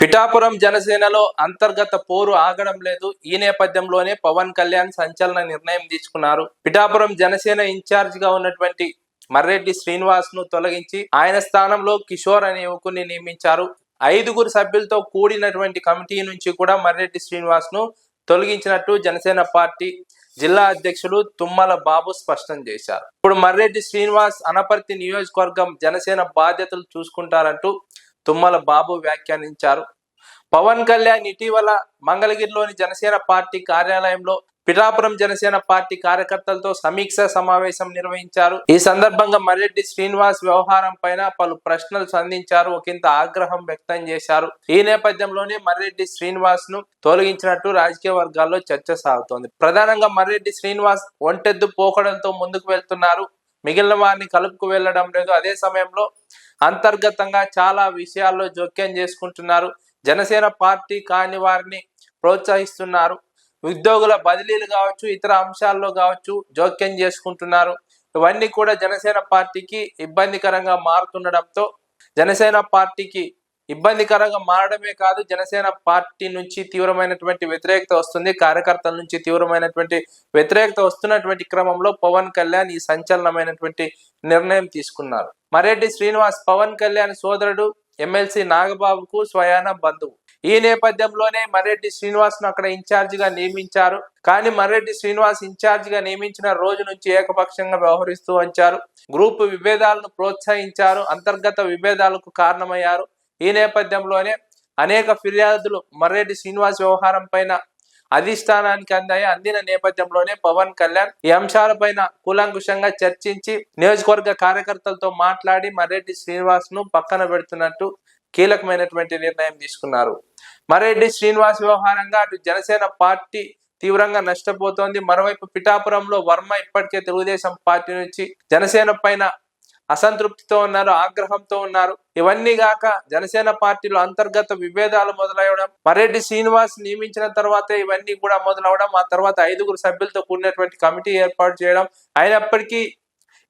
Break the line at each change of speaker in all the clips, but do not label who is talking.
పిఠాపురం జనసేనలో అంతర్గత పోరు ఆగడం లేదు. ఈ నేపథ్యంలోనే పవన్ కళ్యాణ్ సంచలన నిర్ణయం తీసుకున్నారు. పిఠాపురం జనసేన ఇన్ఛార్జ్గా ఉన్నటువంటి మర్రెడ్డి శ్రీనివాస్ను తొలగించి ఆయన స్థానంలో కిషోర్ అనే యువకుని నియమించారు. ఐదుగురు సభ్యులతో కూడినటువంటి కమిటీ నుంచి కూడా మర్రెడ్డి శ్రీనివాస్ను తొలగించినట్టు జనసేన పార్టీ జిల్లా అధ్యక్షులు తుమ్మల బాబు స్పష్టం చేశారు. ఇప్పుడు మర్రెడ్డి శ్రీనివాస్ అనపర్తి నియోజకవర్గం జనసేన బాధ్యతలు చూసుకుంటారంటూ తుమ్మల బాబు వ్యాఖ్యానించారు. పవన్ కళ్యాణ్ ఇటీవల మంగళగిరిలోని జనసేన పార్టీ కార్యాలయంలో పిఠాపురం జనసేన పార్టీ కార్యకర్తలతో సమీక్ష సమావేశం నిర్వహించారు. ఈ సందర్భంగా మర్రెడ్డి శ్రీనివాస్ వ్యవహారం పైన పలు ప్రశ్నలు సంధించారు. ఒకంత ఆగ్రహం వ్యక్తం చేశారు. ఈ నేపథ్యంలోనే మర్రెడ్డి శ్రీనివాస్ను తొలగించినట్టు రాజకీయ వర్గాల్లో చర్చ సాగుతోంది. ప్రధానంగా మర్రెడ్డి శ్రీనివాస్ ఒంటెద్దు పోకడంతో ముందుకు వెళ్తున్నారు. మిగిలిన వారిని కలుపుకు వెళ్ళడం లేదు. అదే సమయంలో అంతర్గతంగా చాలా విషయాల్లో జోక్యం చేసుకుంటున్నారు. జనసేన పార్టీ కాని వారిని ప్రోత్సహిస్తున్నారు. ఉద్యోగుల బదిలీలు కావచ్చు ఇతర అంశాల్లో కావచ్చు జోక్యం చేసుకుంటున్నారు. ఇవన్నీ కూడా జనసేన పార్టీకి ఇబ్బందికరంగా మారుతుండడంతో జనసేన పార్టీకి ఇబ్బందికరంగా మారడమే కాదు జనసేన పార్టీ నుంచి తీవ్రమైనటువంటి వ్యతిరేకత వస్తుంది కార్యకర్తల నుంచి తీవ్రమైనటువంటి వ్యతిరేకత వస్తున్నటువంటి క్రమంలో పవన్ కళ్యాణ్ ఈ సంచలనమైనటువంటి నిర్ణయం తీసుకున్నారు. మరెడ్డి శ్రీనివాస్ పవన్ కళ్యాణ్ సోదరుడు ఎమ్మెల్సీ నాగబాబుకు స్వయాన బంధువు. ఈ నేపథ్యంలోనే మర్రెడ్డి శ్రీనివాస్ను అక్కడ ఇన్ఛార్జ్గా నియమించారు. కానీ మర్రెడ్డి శ్రీనివాస్ ఇన్ఛార్జ్గా నియమించిన రోజు నుంచి ఏకపక్షంగా వ్యవహరిస్తూ వచ్చారు. గ్రూప్ విభేదాలను ప్రోత్సహించారు అంతర్గత విభేదాలకు కారణమయ్యారు. ఈ నేపథ్యంలోనే అనేక ఫిర్యాదులు మర్రెడ్డి శ్రీనివాస్ వ్యవహారం పైన అధిష్టానానికి అందాయి. అందిన నేపథ్యంలోనే పవన్ కళ్యాణ్ ఈ అంశాలపైన కూలంకుషంగా చర్చించి నియోజకవర్గ కార్యకర్తలతో మాట్లాడి మర్రెడ్డి శ్రీనివాస్ను పక్కన పెడుతున్నట్టు కీలకమైనటువంటి నిర్ణయం తీసుకున్నారు. మర్రెడ్డి శ్రీనివాస్ వ్యవహారంగా అటు జనసేన పార్టీ తీవ్రంగా నష్టపోతోంది. మరోవైపు పిఠాపురంలో వర్మ ఇప్పటికే తెలుగుదేశం పార్టీ నుంచి జనసేన పైన అసంతృప్తితో ఉన్నారు ఆగ్రహంతో ఉన్నారు. ఇవన్నీ గాక జనసేన పార్టీలో అంతర్గత విభేదాలు మొదలవడం మరెడ్డి శ్రీనివాస్ నియమించిన తర్వాత ఇవన్నీ కూడా మొదలవడం ఆ తర్వాత ఐదుగురు సభ్యులతో కూడినటువంటి కమిటీ ఏర్పాటు చేయడం అయినప్పటికీ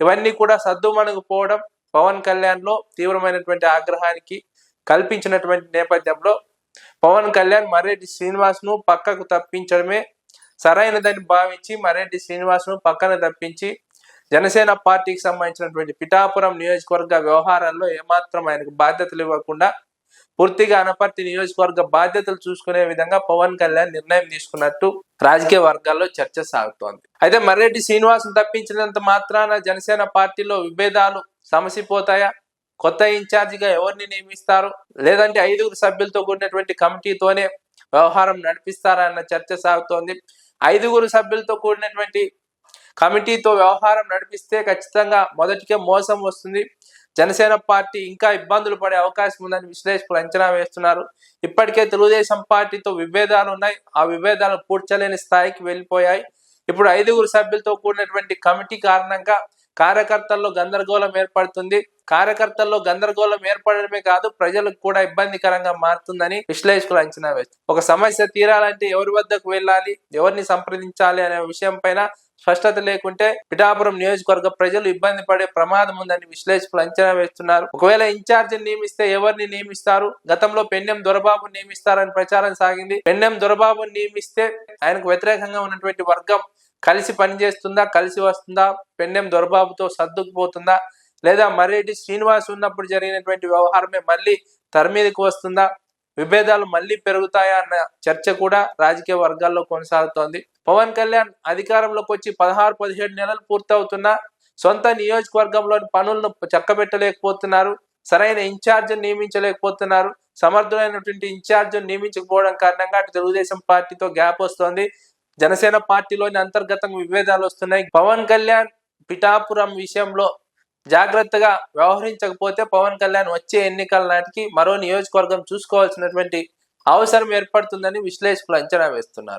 ఇవన్నీ కూడా సద్దుమణుగు పోవడం పవన్ కళ్యాణ్లో తీవ్రమైనటువంటి ఆగ్రహానికి కల్పించినటువంటి నేపథ్యంలో పవన్ కళ్యాణ్ మర్రెడ్డి శ్రీనివాస్ను పక్కకు తప్పించడమే సరైనదని భావించి మర్రెడ్డి శ్రీనివాస్ను పక్కన తప్పించి జనసేన పార్టీకి సంబంధించినటువంటి పిఠాపురం నియోజకవర్గ వ్యవహారాల్లో ఏమాత్రం ఆయనకు బాధ్యతలు ఇవ్వకుండా పూర్తిగా అనపర్తి నియోజకవర్గ బాధ్యతలు చూసుకునే విధంగా పవన్ కళ్యాణ్ నిర్ణయం తీసుకున్నట్టు రాజకీయ వర్గాల్లో చర్చ సాగుతోంది. అయితే మర్రెడ్డి శ్రీనివాస్ తప్పించినంత మాత్రాన జనసేన పార్టీలో విభేదాలు సమసిపోతాయా? కొత్త ఇన్ఛార్జిగా ఎవరిని నియమిస్తారు? లేదంటే ఐదుగురు సభ్యులతో కూడినటువంటి కమిటీతోనే వ్యవహారం నడిపిస్తారా అన్న చర్చ సాగుతోంది. ఐదుగురు సభ్యులతో కూడినటువంటి కమిటీతో వ్యవహారం నడిపిస్తే ఖచ్చితంగా మొదటికే మోసం వస్తుంది. జనసేన పార్టీ ఇంకా ఇబ్బందులు పడే అవకాశం ఉందని విశ్లేషకులు అంచనా వేస్తున్నారు. ఇప్పటికే తెలుగుదేశం పార్టీతో విభేదాలు ఉన్నాయి. ఆ విభేదాలు పూడ్చలేని స్థాయికి వెళ్ళిపోయాయి. ఇప్పుడు ఐదుగురు సభ్యులతో కూడినటువంటి కమిటీ కారణంగా కార్యకర్తల్లో గందరగోళం ఏర్పడుతుంది. కార్యకర్తల్లో గందరగోళం ఏర్పడడమే కాదు ప్రజలకు కూడా ఇబ్బందికరంగా మారుతుందని విశ్లేషకులు అంచనా వేస్తారు ఒక సమస్య తీరాలంటే ఎవరి వద్దకు వెళ్ళాలి ఎవరిని సంప్రదించాలి అనే విషయం పైన స్పష్టత లేకుంటే పిఠాపురం నియోజకవర్గ ప్రజలు ఇబ్బంది పడే ప్రమాదం ఉందని విశ్లేషకులు అంచనా వేస్తున్నారు. ఒకవేళ ఇన్ఛార్జిని నియమిస్తే ఎవరిని నియమిస్తారు? గతంలో పెన్నెం దొరబాబు నియమిస్తారని ప్రచారం సాగింది. పెన్నెం దొరబాబు నియమిస్తే ఆయనకు వ్యతిరేకంగా ఉన్నటువంటి వర్గం కలిసి పనిచేస్తుందా కలిసి వస్తుందా పెన్నెం దొరబాబుతో సర్దుకుపోతుందా లేదా మర్రెడ్డి శ్రీనివాస్ ఉన్నప్పుడు జరిగినటువంటి వ్యవహారమే మళ్ళీ తెర వస్తుందా విభేదాలు మళ్ళీ పెరుగుతాయా అన్న చర్చ కూడా రాజకీయ వర్గాల్లో కొనసాగుతోంది. పవన్ కళ్యాణ్ అధికారంలోకి వచ్చి పదహారు పదిహేడు నెలలు పూర్తవుతున్నా సొంత నియోజకవర్గంలోని పనులను చక్కబెట్టలేకపోతున్నారు సరైన ఇన్ఛార్జ్ నియమించలేకపోతున్నారు సమర్థులైనటువంటి ఇన్ఛార్జ్ నియమించకపోవడం కారణంగా అటు తెలుగుదేశం పార్టీతో గ్యాప్ వస్తోంది. జనసేన పార్టీలోని అంతర్గతంగా విభేదాలు వస్తున్నాయి. పవన్ కళ్యాణ్ పిఠాపురం విషయంలో జాగ్రత్తగా వ్యవహరించకపోతే పవన్ కళ్యాణ్ వచ్చే ఎన్నికల నాటికి మరో నియోజకవర్గం చూసుకోవాల్సినటువంటి అవసరం ఏర్పడుతుందని విశ్లేషకులు అంచనా వేస్తున్నారు.